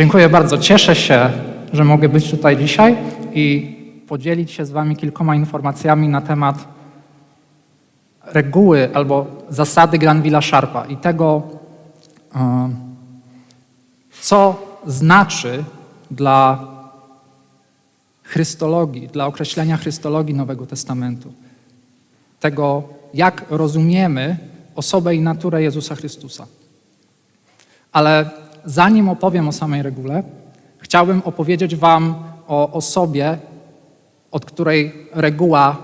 Dziękuję bardzo. Cieszę się, że mogę być tutaj dzisiaj i podzielić się z Wami kilkoma informacjami na temat reguły albo zasady Granvilla Sharpa i tego, e, co znaczy dla Chrystologii, dla określenia Chrystologii Nowego Testamentu. Tego, jak rozumiemy osobę i naturę Jezusa Chrystusa. Ale zanim opowiem o samej regule, chciałbym opowiedzieć Wam o osobie, od której reguła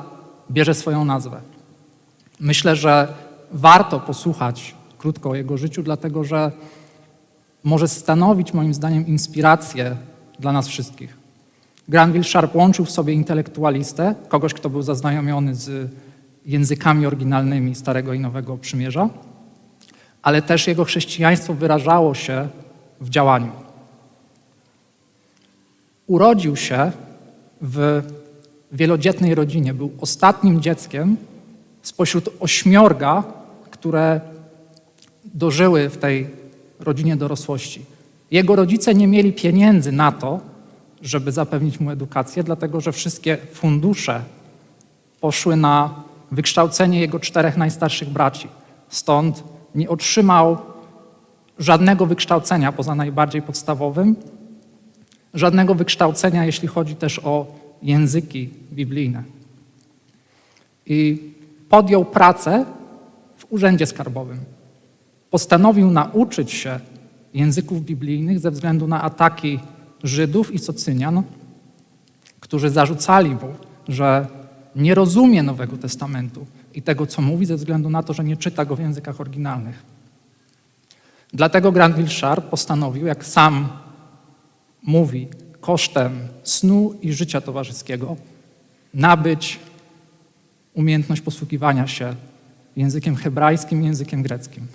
bierze swoją nazwę. Myślę, że warto posłuchać krótko o jego życiu, dlatego że może stanowić moim zdaniem inspirację dla nas wszystkich. Granville Sharp łączył w sobie intelektualistę, kogoś, kto był zaznajomiony z językami oryginalnymi Starego i Nowego Przymierza, ale też jego chrześcijaństwo wyrażało się w działaniu. Urodził się w wielodzietnej rodzinie, był ostatnim dzieckiem spośród ośmiorga, które dożyły w tej rodzinie dorosłości. Jego rodzice nie mieli pieniędzy na to, żeby zapewnić mu edukację, dlatego że wszystkie fundusze poszły na wykształcenie jego czterech najstarszych braci. Stąd nie otrzymał żadnego wykształcenia poza najbardziej podstawowym, żadnego wykształcenia, jeśli chodzi też o języki biblijne. I podjął pracę w urzędzie skarbowym. Postanowił nauczyć się języków biblijnych ze względu na ataki Żydów i Socynian, którzy zarzucali mu, że nie rozumie Nowego Testamentu i tego, co mówi, ze względu na to, że nie czyta go w językach oryginalnych. Dlatego Granville Sharp postanowił, jak sam mówi, kosztem snu i życia towarzyskiego, nabyć umiejętność posługiwania się językiem hebrajskim językiem greckim.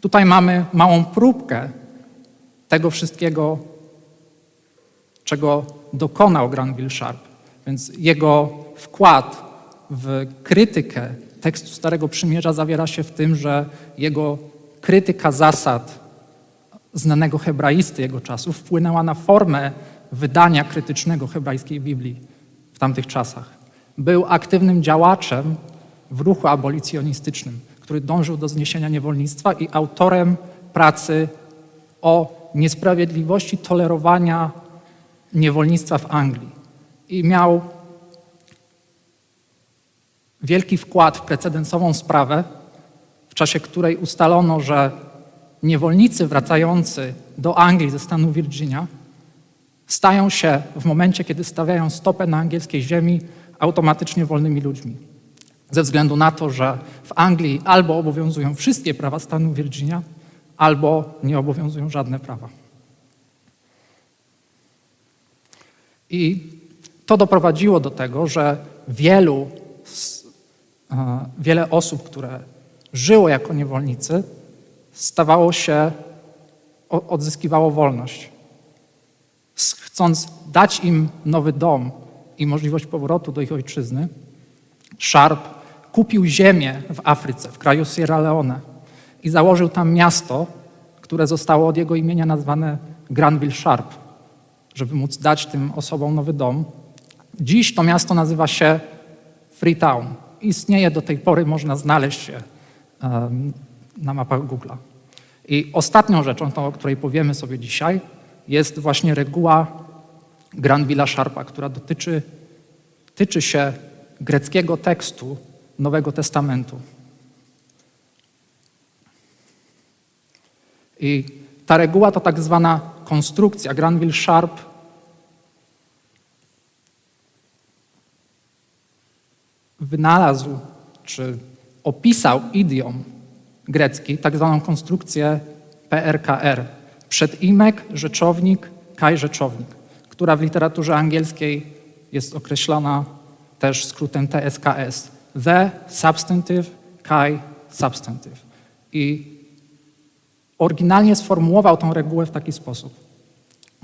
Tutaj mamy małą próbkę tego wszystkiego, czego dokonał Granville Sharp. Więc jego wkład w krytykę tekstu Starego Przymierza zawiera się w tym, że jego krytyka zasad znanego hebraisty jego czasów wpłynęła na formę wydania krytycznego hebrajskiej Biblii w tamtych czasach. Był aktywnym działaczem w ruchu abolicjonistycznym, który dążył do zniesienia niewolnictwa i autorem pracy o niesprawiedliwości tolerowania niewolnictwa w Anglii. I miał wielki wkład w precedensową sprawę, w czasie której ustalono, że niewolnicy wracający do Anglii ze stanu Virginia stają się w momencie, kiedy stawiają stopę na angielskiej ziemi, automatycznie wolnymi ludźmi. Ze względu na to, że w Anglii albo obowiązują wszystkie prawa stanu Virginia, albo nie obowiązują żadne prawa. I to doprowadziło do tego, że wielu, wiele osób, które żyło jako niewolnicy, stawało się, odzyskiwało wolność. Chcąc dać im nowy dom i możliwość powrotu do ich ojczyzny, Sharp kupił ziemię w Afryce, w kraju Sierra Leone i założył tam miasto, które zostało od jego imienia nazwane Granville Sharp, żeby móc dać tym osobom nowy dom. Dziś to miasto nazywa się Freetown. Istnieje do tej pory, można znaleźć się na mapach Google'a. I ostatnią rzeczą, tą, o której powiemy sobie dzisiaj, jest właśnie reguła Granvilla Sharpa, która dotyczy tyczy się greckiego tekstu Nowego Testamentu. I ta reguła to tak zwana konstrukcja. Granville wynalazł czy opisał idiom grecki, tak zwaną konstrukcję PRKR. Przedimek, rzeczownik, kaj rzeczownik, która w literaturze angielskiej jest określona też skrótem TSKS. The substantive, kai substantive. I oryginalnie sformułował tę regułę w taki sposób.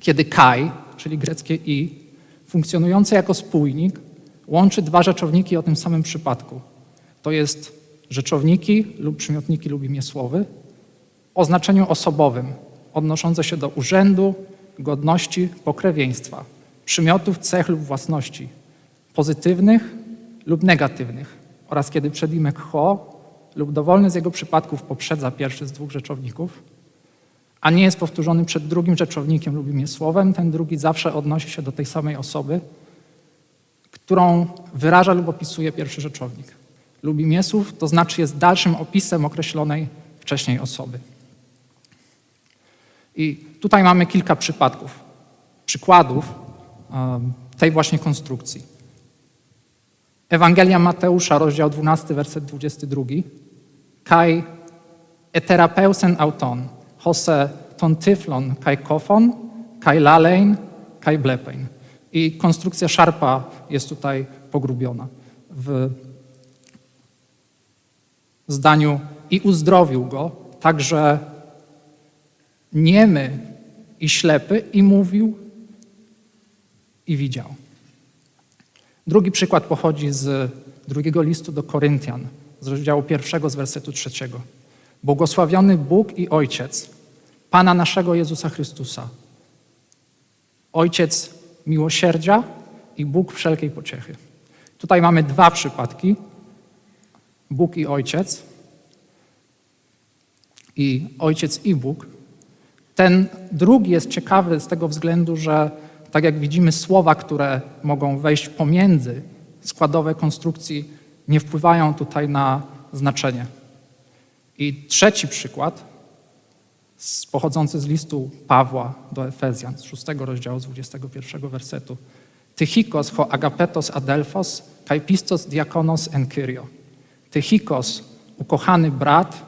Kiedy kai, czyli greckie i, funkcjonujące jako spójnik, łączy dwa rzeczowniki o tym samym przypadku. To jest rzeczowniki lub przymiotniki lub imię słowy o znaczeniu osobowym, odnoszące się do urzędu, godności, pokrewieństwa, przymiotów, cech lub własności, pozytywnych lub negatywnych oraz kiedy przedimek ho lub dowolny z jego przypadków poprzedza pierwszy z dwóch rzeczowników, a nie jest powtórzony przed drugim rzeczownikiem lub imię słowem, ten drugi zawsze odnosi się do tej samej osoby, którą wyraża lub opisuje pierwszy rzeczownik. Lub imię słów, to znaczy jest dalszym opisem określonej wcześniej osoby. I tutaj mamy kilka przypadków, przykładów tej właśnie konstrukcji. Ewangelia Mateusza, rozdział 12, werset 22. Kai eterapeusen auton, hose ton tyflon kai kofon, kai lalein, kai blepein. I konstrukcja szarpa jest tutaj pogrubiona w zdaniu i uzdrowił go, także niemy i ślepy i mówił i widział. Drugi przykład pochodzi z drugiego listu do Koryntian, z rozdziału pierwszego, z wersetu trzeciego. Błogosławiony Bóg i Ojciec, Pana naszego Jezusa Chrystusa, Ojciec miłosierdzia i Bóg wszelkiej pociechy. Tutaj mamy dwa przypadki, Bóg i Ojciec, i Ojciec i Bóg. Ten drugi jest ciekawy z tego względu, że tak jak widzimy, słowa, które mogą wejść pomiędzy składowe konstrukcji, nie wpływają tutaj na znaczenie. I trzeci przykład, pochodzący z listu Pawła do Efezjan, z 6 rozdziału, z 21 wersetu. Tychikos ho agapetos adelfos, kai pistos diakonos en kyrio. Tychikos, ukochany brat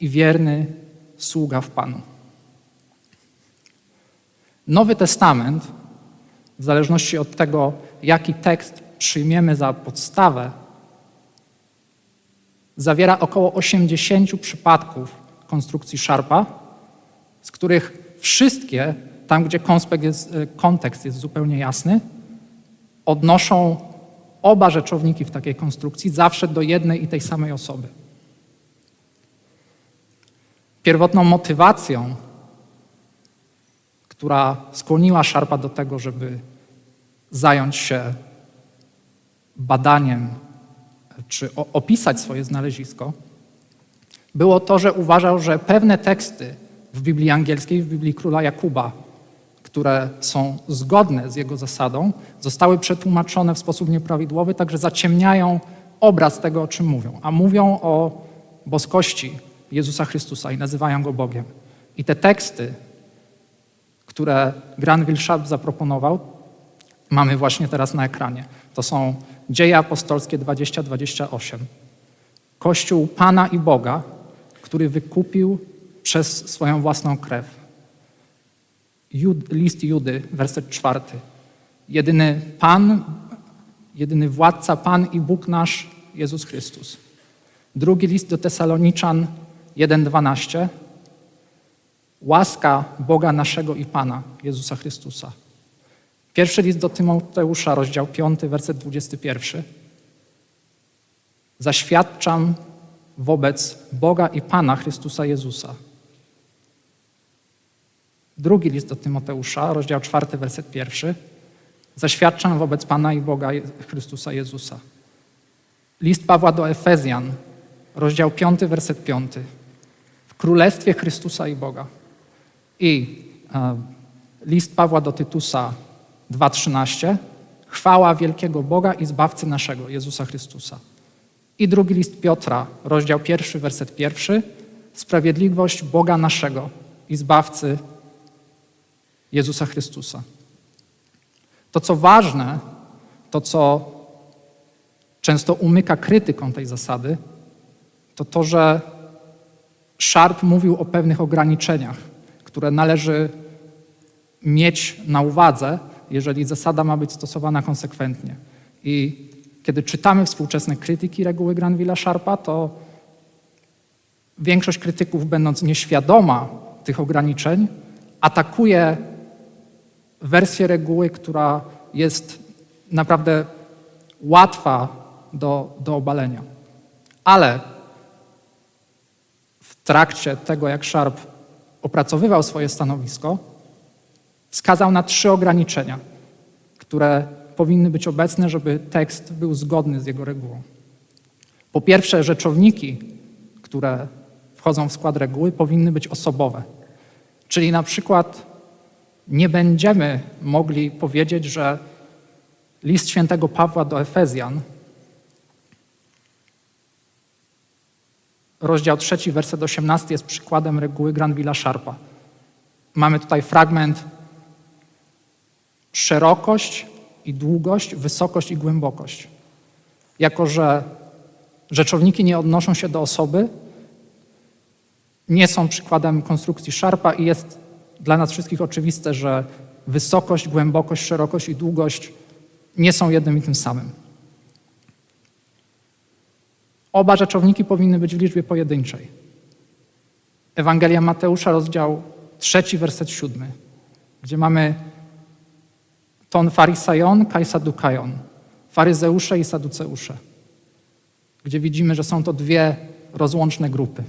i wierny sługa w Panu. Nowy Testament, w zależności od tego, jaki tekst przyjmiemy za podstawę, zawiera około 80 przypadków konstrukcji Sharpa, z których wszystkie, tam gdzie jest, e, kontekst jest zupełnie jasny, odnoszą oba rzeczowniki w takiej konstrukcji zawsze do jednej i tej samej osoby. Pierwotną motywacją która skłoniła Szarpa do tego, żeby zająć się badaniem czy opisać swoje znalezisko, było to, że uważał, że pewne teksty w Biblii angielskiej, w Biblii króla Jakuba, które są zgodne z jego zasadą, zostały przetłumaczone w sposób nieprawidłowy, także zaciemniają obraz tego, o czym mówią. A mówią o boskości Jezusa Chrystusa i nazywają go Bogiem. I te teksty które Granville Sharp zaproponował, mamy właśnie teraz na ekranie. To są Dzieje Apostolskie 2028. Kościół Pana i Boga, który wykupił przez swoją własną krew. Jud, list Judy, werset czwarty. Jedyny Pan, jedyny władca, Pan i Bóg nasz, Jezus Chrystus. Drugi list do Tesaloniczan 1,12. Łaska Boga naszego i Pana, Jezusa Chrystusa. Pierwszy list do Tymoteusza, rozdział 5, werset 21. Zaświadczam wobec Boga i Pana Chrystusa Jezusa. Drugi list do Tymoteusza, rozdział 4, werset 1. Zaświadczam wobec Pana i Boga Chrystusa Jezusa. List Pawła do Efezjan, rozdział 5, werset 5. W Królestwie Chrystusa i Boga. I e, list Pawła do Tytusa 2,13. Chwała wielkiego Boga i Zbawcy naszego, Jezusa Chrystusa. I drugi list Piotra, rozdział pierwszy, werset pierwszy. Sprawiedliwość Boga naszego i Zbawcy Jezusa Chrystusa. To, co ważne, to, co często umyka krytyką tej zasady, to to, że Sharp mówił o pewnych ograniczeniach które należy mieć na uwadze, jeżeli zasada ma być stosowana konsekwentnie. I kiedy czytamy współczesne krytyki reguły Granvilla Sharpa, to większość krytyków, będąc nieświadoma tych ograniczeń, atakuje wersję reguły, która jest naprawdę łatwa do, do obalenia. Ale trakcie tego, jak Sharp opracowywał swoje stanowisko, wskazał na trzy ograniczenia, które powinny być obecne, żeby tekst był zgodny z jego regułą. Po pierwsze, rzeczowniki, które wchodzą w skład reguły, powinny być osobowe. Czyli na przykład nie będziemy mogli powiedzieć, że list świętego Pawła do Efezjan, rozdział 3, werset 18 jest przykładem reguły Granvilla Sharpa. Mamy tutaj fragment szerokość i długość, wysokość i głębokość. Jako, że rzeczowniki nie odnoszą się do osoby, nie są przykładem konstrukcji Sharpa i jest dla nas wszystkich oczywiste, że wysokość, głębokość, szerokość i długość nie są jednym i tym samym. Oba rzeczowniki powinny być w liczbie pojedynczej. Ewangelia Mateusza, rozdział trzeci, werset siódmy, gdzie mamy ton farisajon, kaj sadukajon, faryzeusze i saduceusze, gdzie widzimy, że są to dwie rozłączne grupy.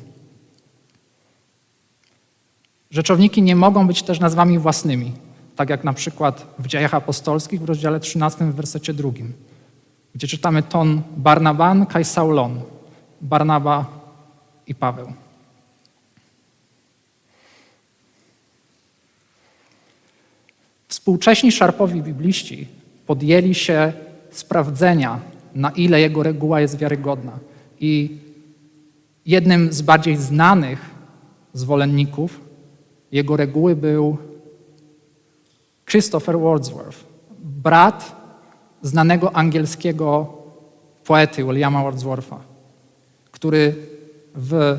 Rzeczowniki nie mogą być też nazwami własnymi, tak jak na przykład w dziejach apostolskich w rozdziale 13 w wersecie drugim, gdzie czytamy ton Barnaban kaj Saulon, Barnaba i Paweł. Współcześni szarpowi bibliści podjęli się sprawdzenia, na ile jego reguła jest wiarygodna. I jednym z bardziej znanych zwolenników jego reguły był Christopher Wordsworth, brat znanego angielskiego poety Williama Wordswortha, który w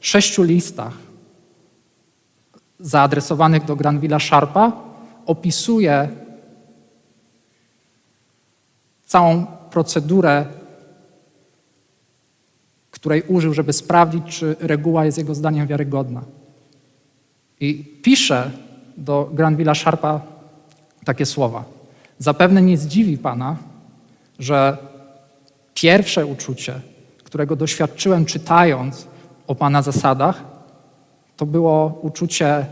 sześciu listach zaadresowanych do Granvilla Sharpa opisuje całą procedurę, której użył, żeby sprawdzić, czy reguła jest jego zdaniem wiarygodna. I pisze do Granvilla Sharpa takie słowa. Zapewne nie zdziwi Pana, że pierwsze uczucie, którego doświadczyłem czytając o Pana zasadach, to było uczucie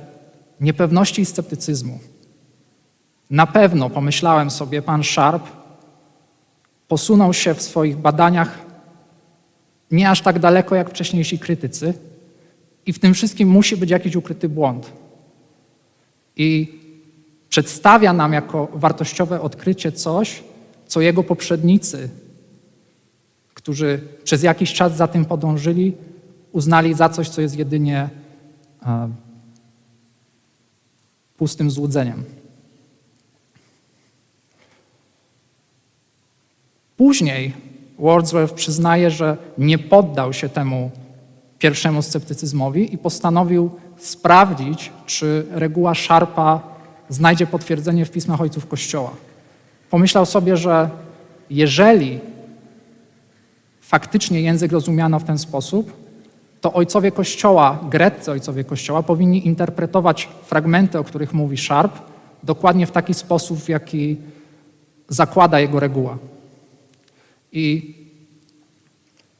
niepewności i sceptycyzmu. Na pewno, pomyślałem sobie, pan Sharp posunął się w swoich badaniach nie aż tak daleko jak wcześniejsi krytycy i w tym wszystkim musi być jakiś ukryty błąd. I przedstawia nam jako wartościowe odkrycie coś, co jego poprzednicy, którzy przez jakiś czas za tym podążyli, uznali za coś, co jest jedynie e, pustym złudzeniem. Później Wordsworth przyznaje, że nie poddał się temu pierwszemu sceptycyzmowi i postanowił sprawdzić, czy reguła Sharpa znajdzie potwierdzenie w pismach ojców Kościoła. Pomyślał sobie, że jeżeli faktycznie język rozumiano w ten sposób, to ojcowie Kościoła, greccy ojcowie Kościoła, powinni interpretować fragmenty, o których mówi Sharp, dokładnie w taki sposób, w jaki zakłada jego reguła. I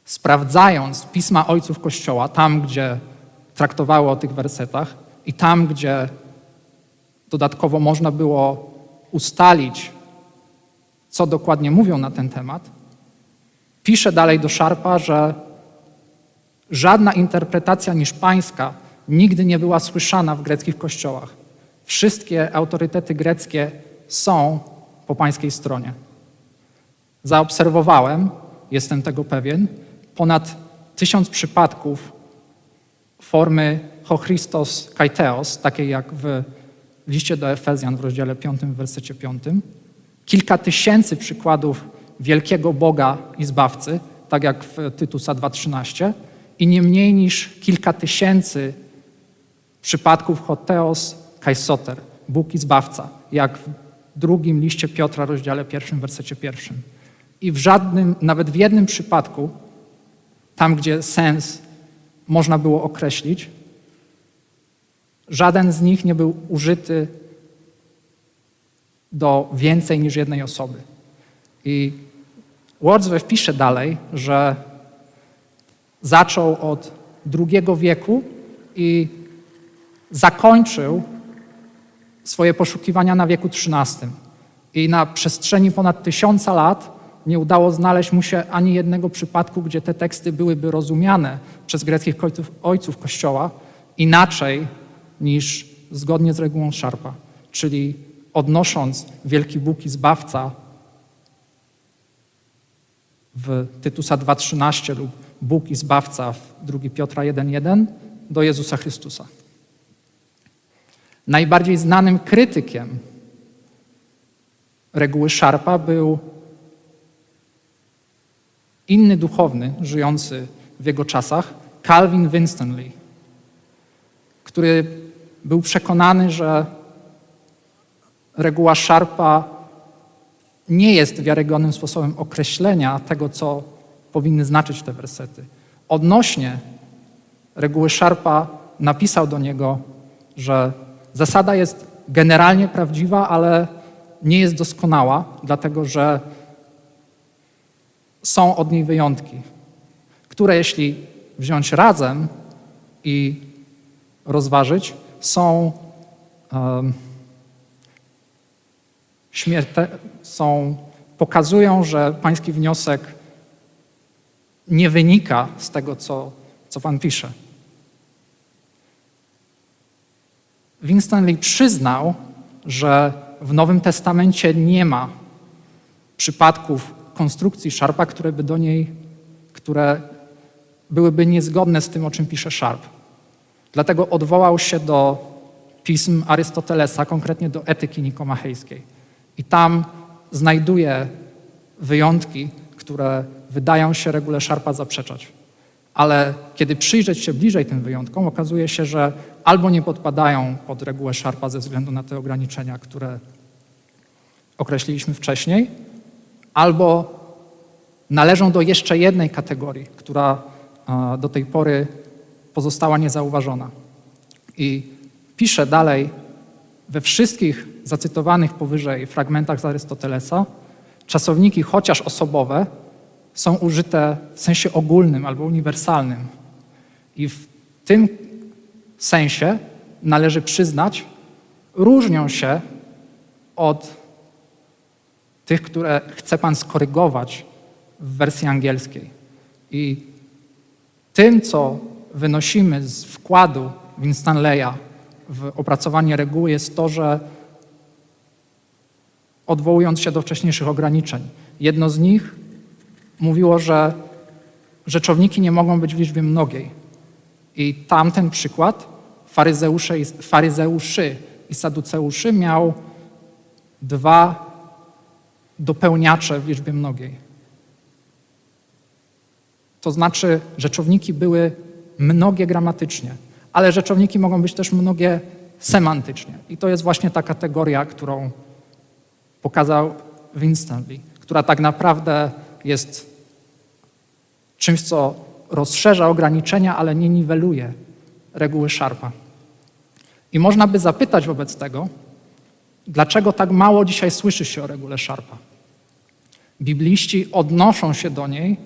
sprawdzając pisma ojców Kościoła, tam gdzie traktowały o tych wersetach i tam gdzie dodatkowo można było ustalić, co dokładnie mówią na ten temat, pisze dalej do Szarpa, że żadna interpretacja niż pańska nigdy nie była słyszana w greckich kościołach. Wszystkie autorytety greckie są po pańskiej stronie. Zaobserwowałem, jestem tego pewien, ponad tysiąc przypadków formy ho Christos kaiteos, takiej jak w liście do Efezjan w rozdziale 5, w wersecie 5. Kilka tysięcy przykładów wielkiego Boga i Zbawcy, tak jak w Tytusa 2.13 i nie mniej niż kilka tysięcy przypadków hoteos kaisoter, Bóg i Zbawca, jak w drugim liście Piotra, rozdziale pierwszym, wersecie pierwszym. I w żadnym, nawet w jednym przypadku, tam gdzie sens można było określić, żaden z nich nie był użyty do więcej niż jednej osoby. I Wordsworth pisze dalej, że zaczął od II wieku i zakończył swoje poszukiwania na wieku XIII. I na przestrzeni ponad tysiąca lat nie udało znaleźć mu się ani jednego przypadku, gdzie te teksty byłyby rozumiane przez greckich ojców, ojców Kościoła inaczej niż zgodnie z regułą Szarpa, czyli odnosząc wielki Bóg i Zbawca w Tytusa 2.13 lub Bóg i Zbawca w 2 Piotra 1.1 do Jezusa Chrystusa. Najbardziej znanym krytykiem reguły Szarpa był inny duchowny żyjący w jego czasach, Calvin Winstanley, który był przekonany, że reguła Szarpa nie jest wiarygodnym sposobem określenia tego, co powinny znaczyć te wersety. Odnośnie reguły Szarpa napisał do niego, że zasada jest generalnie prawdziwa, ale nie jest doskonała, dlatego że są od niej wyjątki, które jeśli wziąć razem i rozważyć, są, um, śmierte, są pokazują, że pański wniosek nie wynika z tego, co, co pan pisze. Winstanley przyznał, że w Nowym Testamencie nie ma przypadków konstrukcji Sharpa, które by do niej, które byłyby niezgodne z tym, o czym pisze Sharp. Dlatego odwołał się do pism Arystotelesa, konkretnie do etyki nikomachejskiej. I tam znajduje wyjątki, które wydają się regule Sharpa zaprzeczać. Ale kiedy przyjrzeć się bliżej tym wyjątkom, okazuje się, że albo nie podpadają pod regułę Sharpa ze względu na te ograniczenia, które określiliśmy wcześniej, albo należą do jeszcze jednej kategorii, która do tej pory pozostała niezauważona. I pisze dalej we wszystkich zacytowanych powyżej fragmentach z Arystotelesa, czasowniki, chociaż osobowe, są użyte w sensie ogólnym albo uniwersalnym. I w tym sensie należy przyznać, różnią się od tych, które chce Pan skorygować w wersji angielskiej. I tym, co wynosimy z wkładu Winstanleya w opracowanie reguły, jest to, że odwołując się do wcześniejszych ograniczeń, jedno z nich mówiło, że rzeczowniki nie mogą być w liczbie mnogiej. I tamten przykład, faryzeusze i, faryzeuszy i saduceuszy, miał dwa dopełniacze w liczbie mnogiej. To znaczy, rzeczowniki były mnogie gramatycznie, ale rzeczowniki mogą być też mnogie semantycznie. I to jest właśnie ta kategoria, którą pokazał Winstanley, która tak naprawdę jest czymś, co rozszerza ograniczenia, ale nie niweluje reguły Sharpa. I można by zapytać wobec tego, dlaczego tak mało dzisiaj słyszy się o regule Sharpa. Bibliści odnoszą się do niej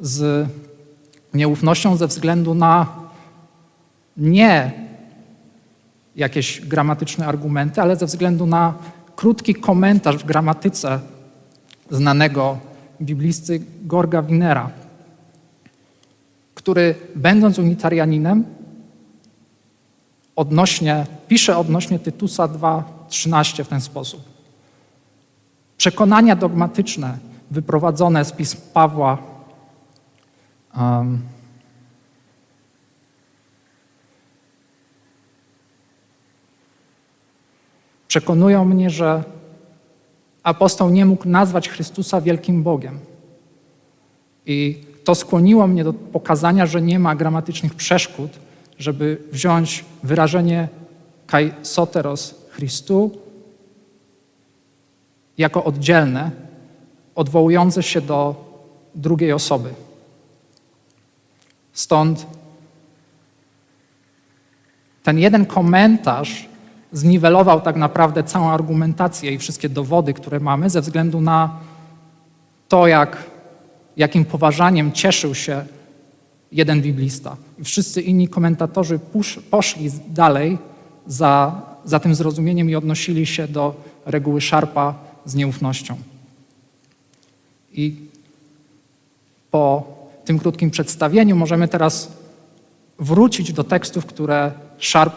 z nieufnością ze względu na nie jakieś gramatyczne argumenty, ale ze względu na krótki komentarz w gramatyce znanego biblisty Gorga Winera, który będąc unitarianinem odnośnie, pisze odnośnie Tytusa 2.13 w ten sposób. Przekonania dogmatyczne wyprowadzone z pism Pawła um, przekonują mnie, że apostoł nie mógł nazwać Chrystusa wielkim Bogiem. I to skłoniło mnie do pokazania, że nie ma gramatycznych przeszkód, żeby wziąć wyrażenie kai soteros Christu jako oddzielne, odwołujące się do drugiej osoby. Stąd ten jeden komentarz zniwelował tak naprawdę całą argumentację i wszystkie dowody, które mamy, ze względu na to, jak, jakim poważaniem cieszył się jeden biblista. I wszyscy inni komentatorzy pusz, poszli dalej za, za tym zrozumieniem i odnosili się do reguły Sharpa z nieufnością. I po tym krótkim przedstawieniu możemy teraz wrócić do tekstów, które Sharp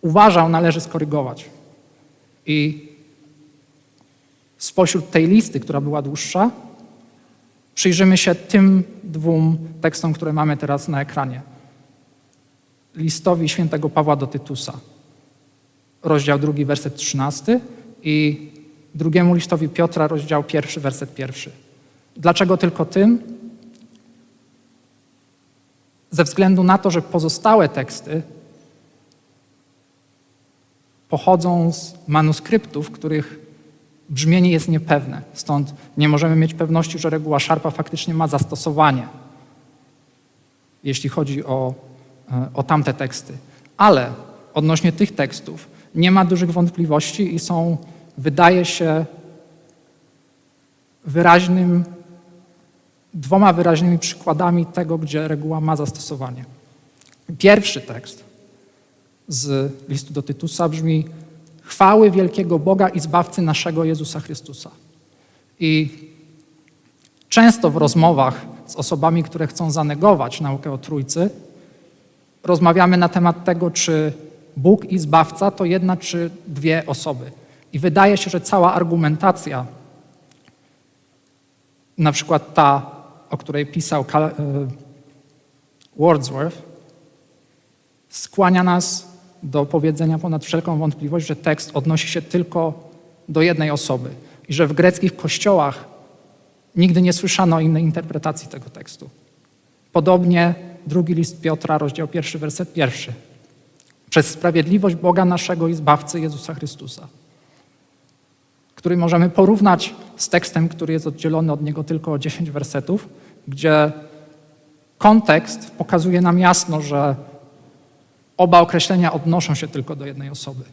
uważał należy skorygować. I spośród tej listy, która była dłuższa, przyjrzymy się tym dwóm tekstom, które mamy teraz na ekranie. Listowi świętego Pawła do Tytusa, rozdział drugi, werset trzynasty i drugiemu listowi Piotra, rozdział pierwszy, werset pierwszy. Dlaczego tylko tym? Ze względu na to, że pozostałe teksty pochodzą z manuskryptów, których brzmienie jest niepewne. Stąd nie możemy mieć pewności, że reguła Sharpa faktycznie ma zastosowanie, jeśli chodzi o, e, o tamte teksty. Ale odnośnie tych tekstów nie ma dużych wątpliwości i są, wydaje się, wyraźnym, dwoma wyraźnymi przykładami tego, gdzie reguła ma zastosowanie. Pierwszy tekst z listu do Tytusa brzmi chwały wielkiego Boga i Zbawcy naszego Jezusa Chrystusa. I często w rozmowach z osobami, które chcą zanegować naukę o Trójcy, rozmawiamy na temat tego, czy Bóg i Zbawca to jedna czy dwie osoby. I wydaje się, że cała argumentacja, na przykład ta, o której pisał e, Wordsworth, skłania nas do powiedzenia ponad wszelką wątpliwość, że tekst odnosi się tylko do jednej osoby i że w greckich kościołach nigdy nie słyszano innej interpretacji tego tekstu. Podobnie drugi list Piotra, rozdział pierwszy, werset pierwszy. Przez sprawiedliwość Boga naszego i Zbawcy Jezusa Chrystusa, który możemy porównać z tekstem, który jest oddzielony od niego tylko o 10 wersetów, gdzie kontekst pokazuje nam jasno, że Oba określenia odnoszą się tylko do jednej osoby.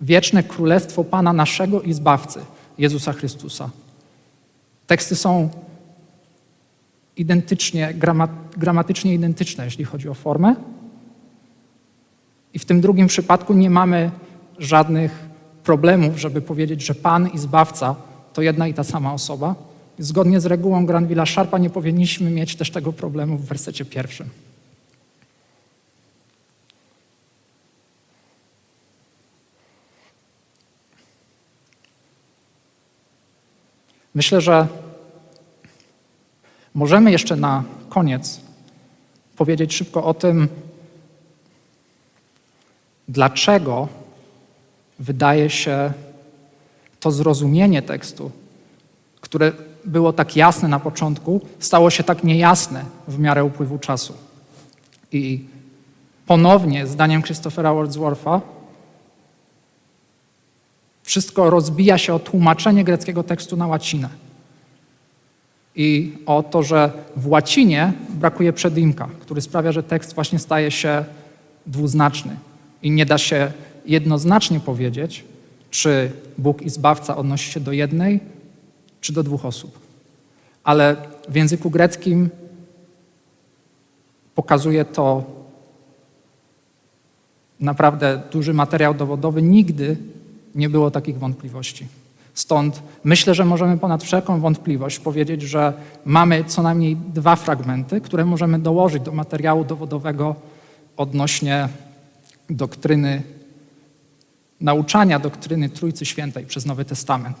Wieczne Królestwo Pana naszego i Zbawcy, Jezusa Chrystusa. Teksty są identycznie, gramatycznie identyczne, jeśli chodzi o formę. I w tym drugim przypadku nie mamy żadnych problemów, żeby powiedzieć, że Pan i Zbawca to jedna i ta sama osoba. Zgodnie z regułą Granvilla Sharpa nie powinniśmy mieć też tego problemu w wersecie pierwszym. Myślę, że możemy jeszcze na koniec powiedzieć szybko o tym, dlaczego wydaje się to zrozumienie tekstu, które było tak jasne na początku, stało się tak niejasne w miarę upływu czasu. I ponownie, zdaniem Christophera Wordswortha, wszystko rozbija się o tłumaczenie greckiego tekstu na łacinę. I o to, że w łacinie brakuje przedimka, który sprawia, że tekst właśnie staje się dwuznaczny. I nie da się jednoznacznie powiedzieć, czy Bóg i Zbawca odnosi się do jednej, czy do dwóch osób. Ale w języku greckim pokazuje to naprawdę duży materiał dowodowy. Nigdy nie było takich wątpliwości. Stąd myślę, że możemy ponad wszelką wątpliwość powiedzieć, że mamy co najmniej dwa fragmenty, które możemy dołożyć do materiału dowodowego odnośnie doktryny, nauczania doktryny Trójcy Świętej przez Nowy Testament.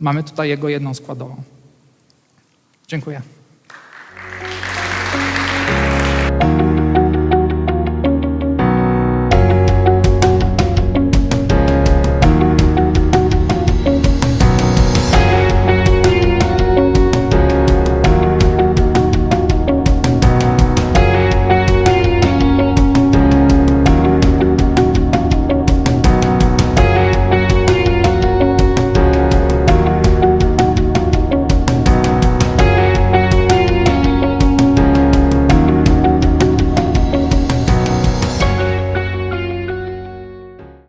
Mamy tutaj jego jedną składową. Dziękuję.